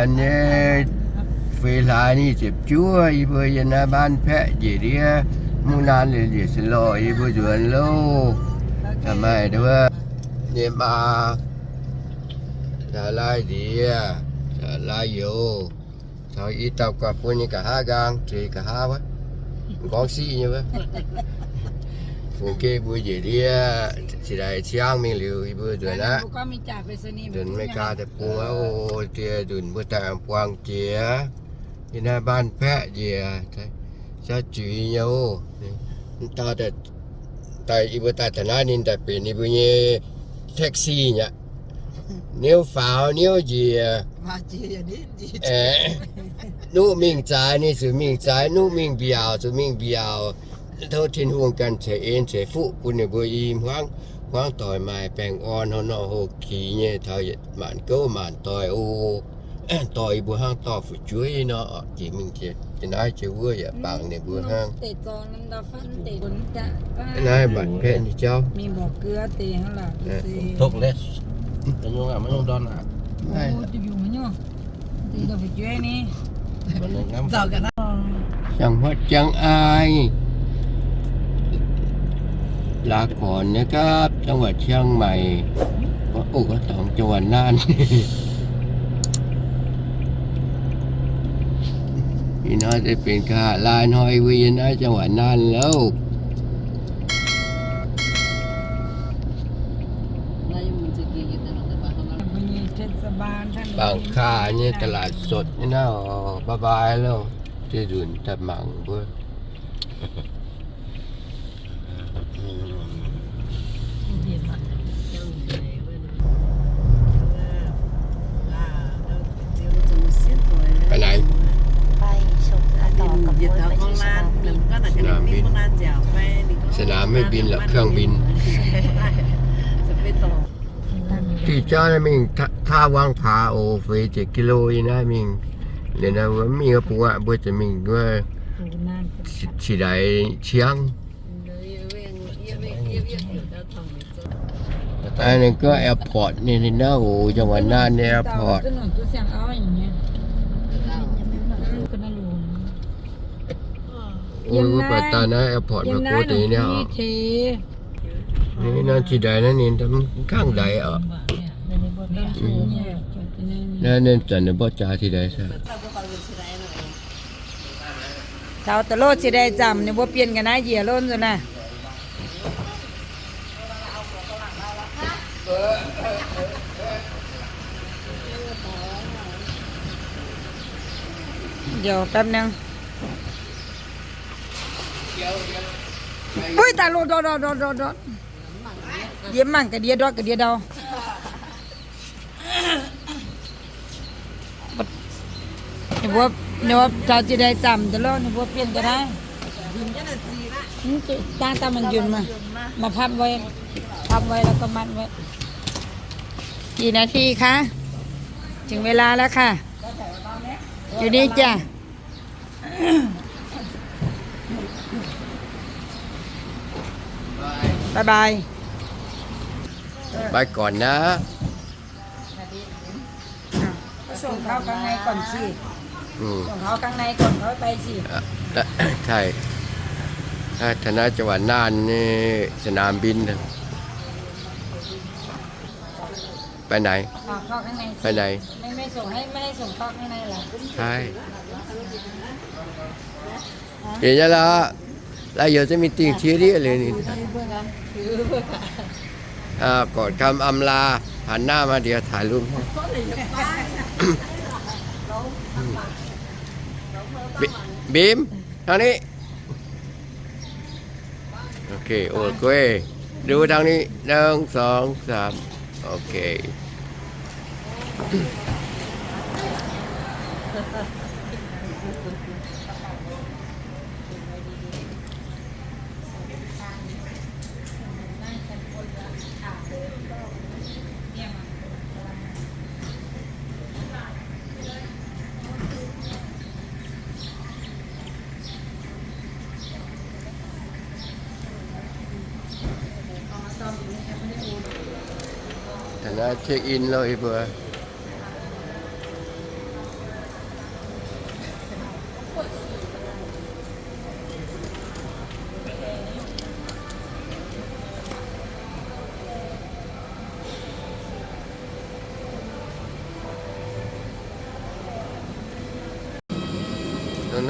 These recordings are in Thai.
จันเนี่ยเวลานี่เจ็บจั่วอีเบยนาบ้านแพะเจเดียมูนานเลยเดียสลออีเบยจวนโลทำไมด้วยเนี่ยมาจะไล่เดียจะไล่โยชาวอีตับกับพวกนี้กับห้ากางเจกับห้าวะกองซี như vậy phụ kê bùi dễ đi chỉ đại chiang mình liều ý bùi rồi đó ก็มีจ่าไปสนีย์เดินไม่กล้าแต่ปวงเอาเตียดุนเมื่อแต่ปวงเจียที่หน้าบ้านแพะเจียใช่จะจุยเยานี่ตาแต่แต่อีบัวตาแต่หน้านินแต่เป็นอีบัวเนี่ยแท็กซี่เนี่ยนิ้วฝาวนิ้วเจียมาจีอย่างนี้จีเอ๋นู่มิงจ่ายนี่สุมิงจ่ายนู่มิงเบียวสุมิงเบียว เท่าทิ้นห่วงกันเฉยเอ็นเฉยฟุปุ่นเนี่ยบัวอีมห้าง khoáng tỏi mài bèn on nó nó hồ khí nhé thời mạn câu mạn tỏi ô tỏi bữa hang tỏi phụ chuối nó chỉ mình chỉ chỉ nói chỉ vừa vậy bằng này bữa hang เตะจองน้ำดาฟันเตะคนจะ cái này bạn phê như cháu มีบอกเกลือเตะข้างหลังเตะ Thuộc lên Nó nhung à, nó nhung đòn à โอ้จะอยู่มั้ยเนาะเตะดอกจุ้ยนี่ Nó nhung ngắm เจอกันนะ chẳng hết chẳng ai lạ còn nữa các trong vật chiang mày có ủ có tổng cho vật nan thì nó sẽ เป็นค่าลายน้อยวิญญาณจังหวัดน่านแล้วมีเทศบาลท่านบางค่าเนี่ยตลาดสดนี่นะอ๋อบายบายแล้วจะดุนแต่หมังเพื่อ ไปไหน ไปชมและต่อกับ Việt รถ Nam ไปที่ Phong สนาม Lan บิน đừng có là cái Sân điểm Bin. Phong Lan dẻo phải đi có สนามไม่บินหรอกเครื่องบิน sẽ phải tổ ที่เจ้านะมิงท่าท่าวางผาโอเฟเจ็ดกิโลอีนะมิงเนี่ยนะว่ามีกระปุก อะเพื่อจะมิงว่าปูนานสิสิได้เชียงอันนี้ก็แอร์พอร์ตนี่นี่นะโอ้จังหวัดน่านเนี่ยแอร์พอร์ตก็หนุนตัวเสียงเอาอย่างเงี้ยก็น่ารู้โอ้ยปัตตานะแอร์พอร์ตมาโกตีเนี่ยอ๋อเทนี่นั่นที่ใดนั่นนี่ทำข้างใดอะ เนี่ยนั่นนั่นจันทร์บ่จ่าที่ใดซะชาวตะโลดสิได้จำเนี่ยว่าเปลี่ยนกันนะเหยียล้นซะนะเดี๋ยวแป๊บนึงอุ้ยตายโลดโดดโดดโดดโดดโดดเดี๋ยวมั่งกะเดียวดอกกะเดียวเดาเนี่ยว่าเนี่ยว่าเราจะได้จำตะโลดเนี่ยว่าเปลี่ยนก็ได้อืมตาตามันยืนมา มาพับไว้ พับไว้แล้วก็มัดไว้ กี่นาทีคะ ถึงเวลาแล้วค่ะ อยู่นี่จ้ะบายบายไปก่อนนะส่งเขาข้างในก่อนสิ อืมส่งเขาข้างในก่อนเขาไปสิอะแต่ใช่ถ้าธนาจังหวัดน่านนี่สนามบินนะไปไหนเอาเข้าข้างในไปสิไหน ไม่ไม่ส่งให้ไม่ให้ส่งเข้าข้างในเหรอใช่เดี๋ยวจะละแล้วเดี๋ยวจะมีติ่งเชียร์ดิเลยนี่อ่าก่อนคำอำลาหันหน้ามาเดี๋ยวถ่ายรูปให้ บิบีมทางนี้ โอเค โอเค ดูทางนี้หนึ่งสองสามโอเค đã check in rồi vừa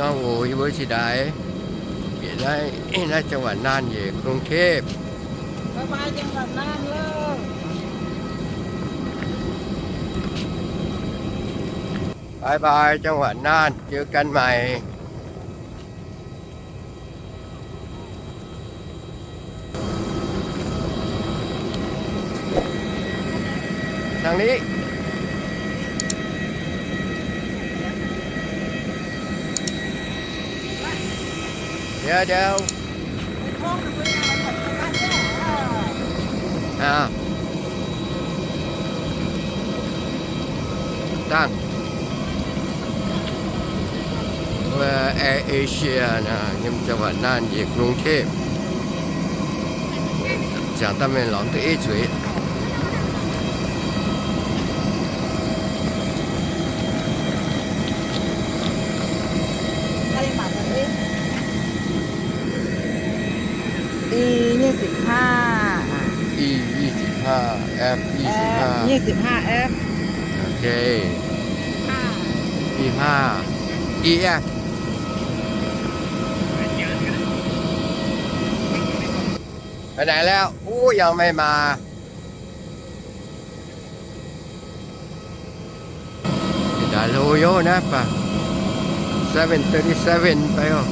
น้องโอ้ยเวอร์ชิดายเปลี่ยนได้น่าจังหวัดน่านเย่กรุงเทพสบายจังหวัดน่านเลย บายบายจังหวัดน่านเจอกันใหม่ทางนี้เดี๋ยวเดี๋ยวอ้าตั้ง ว่า แอร์เอเชียนะยัจังหวัดน่านอีกกรุงเทพจากตำแหน่งหลองตัวเอจุยอียี่สิบห้า E ยี่สิบห้า F ยี่สิบห้ายี่สิบห้าเอฟโอเคยี่ห้า E F ไปไหนแล้ว อู้ยังไม่มา ดาโลโยนะป่ะ737 ไปอะ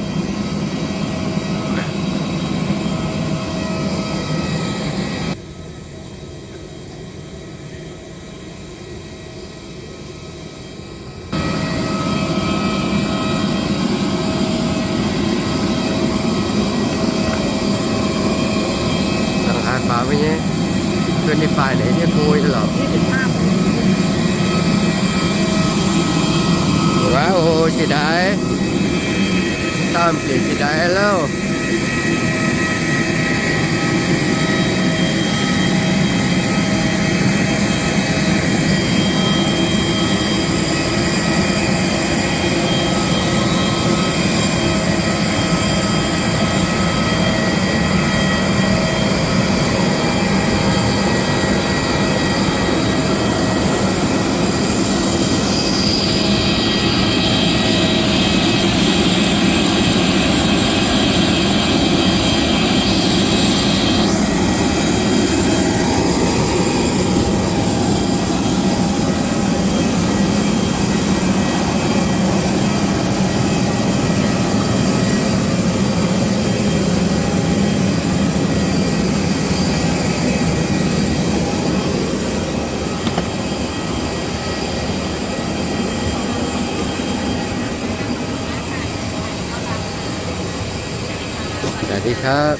Chào đi khắp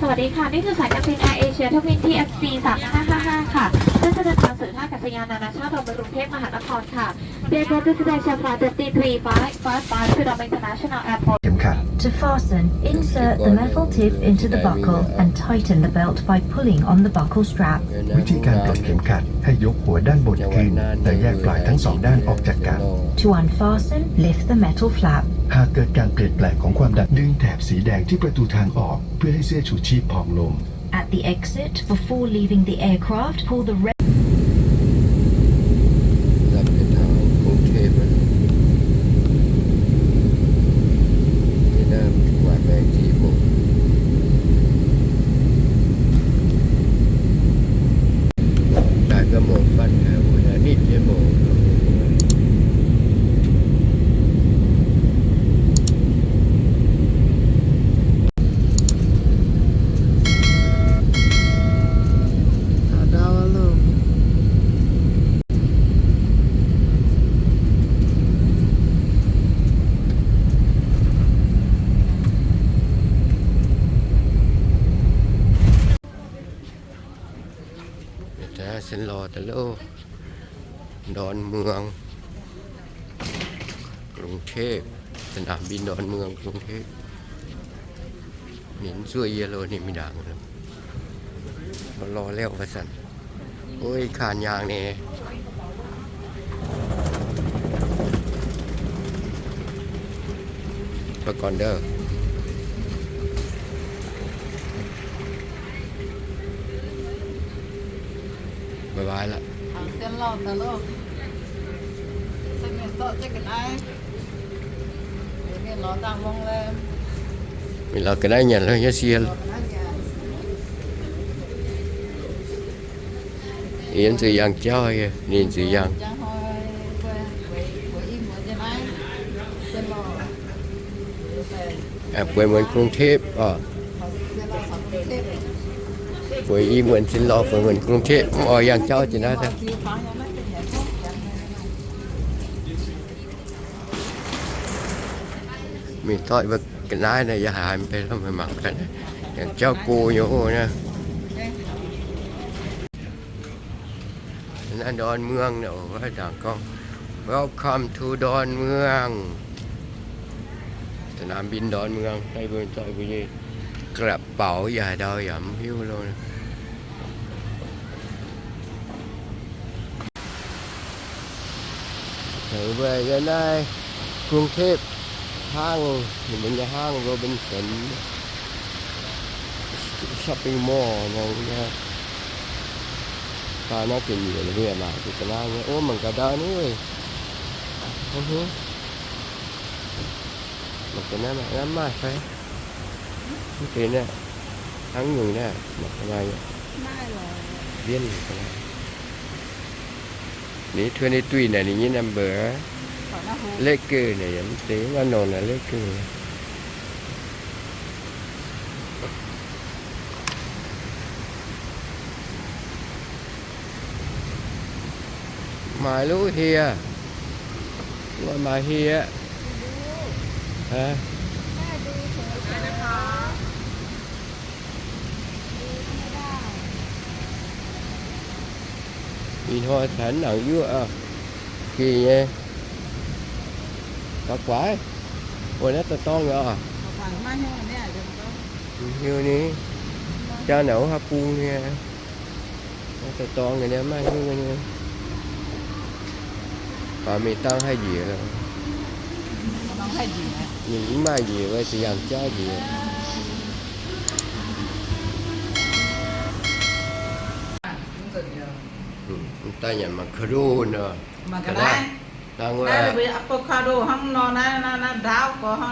สวัสดีค่ะ นี่คือสายการบินแอร์เอเชียทวินที่ FC 3555 ค่ะ ซึ่งจะเดินทางสู่ท่าอากาศยานนานาชาติดอนเมืองกรุงเทพมหานครค่ะ Therefore, this is Asia Flight 33 flight 55 to Dome International Airport. เข็มขัด To fasten, insert the metal tip into the buckle and tighten the belt by pulling on the buckle strap. วิธีการปลดเข็มขัดให้ยกหัวด้านบนขึ้นและแยกปลายทั้งสองด้านออกจากกัน To unfasten, lift the metal flap. หากเกิดการเปลี่ยนแปลงของความดันดึงแถบสีแดงที่ประตูทางออก เพื่อให้เสื้อชูชีพพองลง At the exit, before leaving the aircraft, pull the red xin lò tờ lô đón mường กรุงเทพ สนามบินดอนเมืองกรุงเทพเห็นช่วยเยลโลนี่ไม่ดังเลยรอเร็วประสันโอ้ยขานยางนี่ไปก่อนเด้อ บายบายละ Hàng sen lò tờ lô Sen miền tọ chết cái này Để miền nó tăng mong lên มีเราก็ได้เงินแล้วเยอะเสียล Nó cái này nhà เอียนสื่อยังจ้อยนี่สื่อยัง Chẳng hỏi quê Quê quê im ở trên này Sen lò Về แอบป่วยเหมือนกรุง เทพอะ Sen lò sắm cái tết ป่วยอีเหมือนสินลอป่วยเหมือนกรุงเทพอ๋อยังเจ้าจีน่าจะ Chi phá nhà mấy cái nhà thuốc Chẳng này มีต้อยว่ากันได้นะอย่าหายมันไปทำไมหมักกันอย่างเจ้ากูอยู่นะนั่นดอนเมืองเนี่ยโอ้ยด่างกล้อง Welcome to ดอนเมือง สนามบินดอนเมืองให้เพื่อนต้อยไปยี่ กระเป๋าอย่าดาวอย่าหิ้วเลยถือไปกันได้กรุงเทพห้างนี่มันจะห้างโรบินสันช้อปปิ้งมอลล์มองเนี่ยตาหน่ากินอยู่เลยเนี่ยมาที่ตลาดเนี่ยโอ้มันก็ได้นี่เว้ยอือฮึมันก็ได้ไปที่เป็นเนี่ยทั้งอยู่เนี่ยมันก็มาได้ นี่เทื่อในตุ้ยเนี่ยนี่นัมเบอร์ Khỏi nó hú เลขเกอเนี่ยยังเสียงว่านอน thì thôi thỉnh ở dưới ờ, à, kỳ nha. Thật quá hồi nó to to ngờ như ní cho nổ hấp buông nha. Nó to to người đem ăn như nha và mì tăng hay gì rồi mình mai gì vậy thì làm cho gì?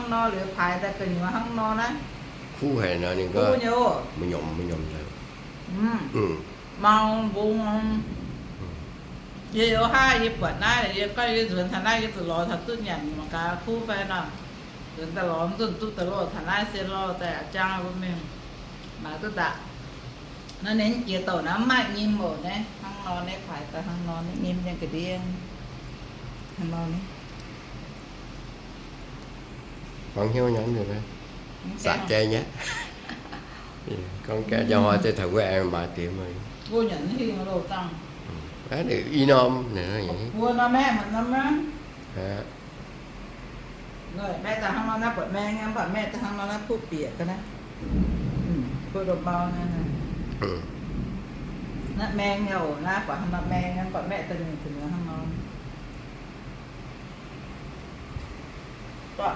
งนอนหรือภายแต่กันอยู่ห้องนอนนะ khu hè nè nhưng กู có โย Mà nhộm mà nhộm rồi อืม Ừ เมาบุงเยอะห้าเยเปิดหน้าเยก็เยสวนทางหน้าเยตลอดทัดตุ้น nó nên chia tổ nó mạnh như mổ đấy. Hăng non đấy phải tại hăng non đấy nghiêm trên cái điên. Hăng non đấy. Còn hiếu nhóm được đấy. Sạc che nhé. Con cái cho hoa tới thằng của em bà tiệm rồi cô nhận thì mà đồ tăng ừ. á được inom nữa vậy vua nó mẹ mà nó má dạ. rồi mẹ ta không nó bật mẹ nghe bật mẹ ta không nó phụ bịa cái đó ừ. đồ bao nè นะแมงเหงนอนนะพูดหันมาแมงากว่าห้องนอนแมงนั้นเปิดแม่ตึงถึงห้องนอนก็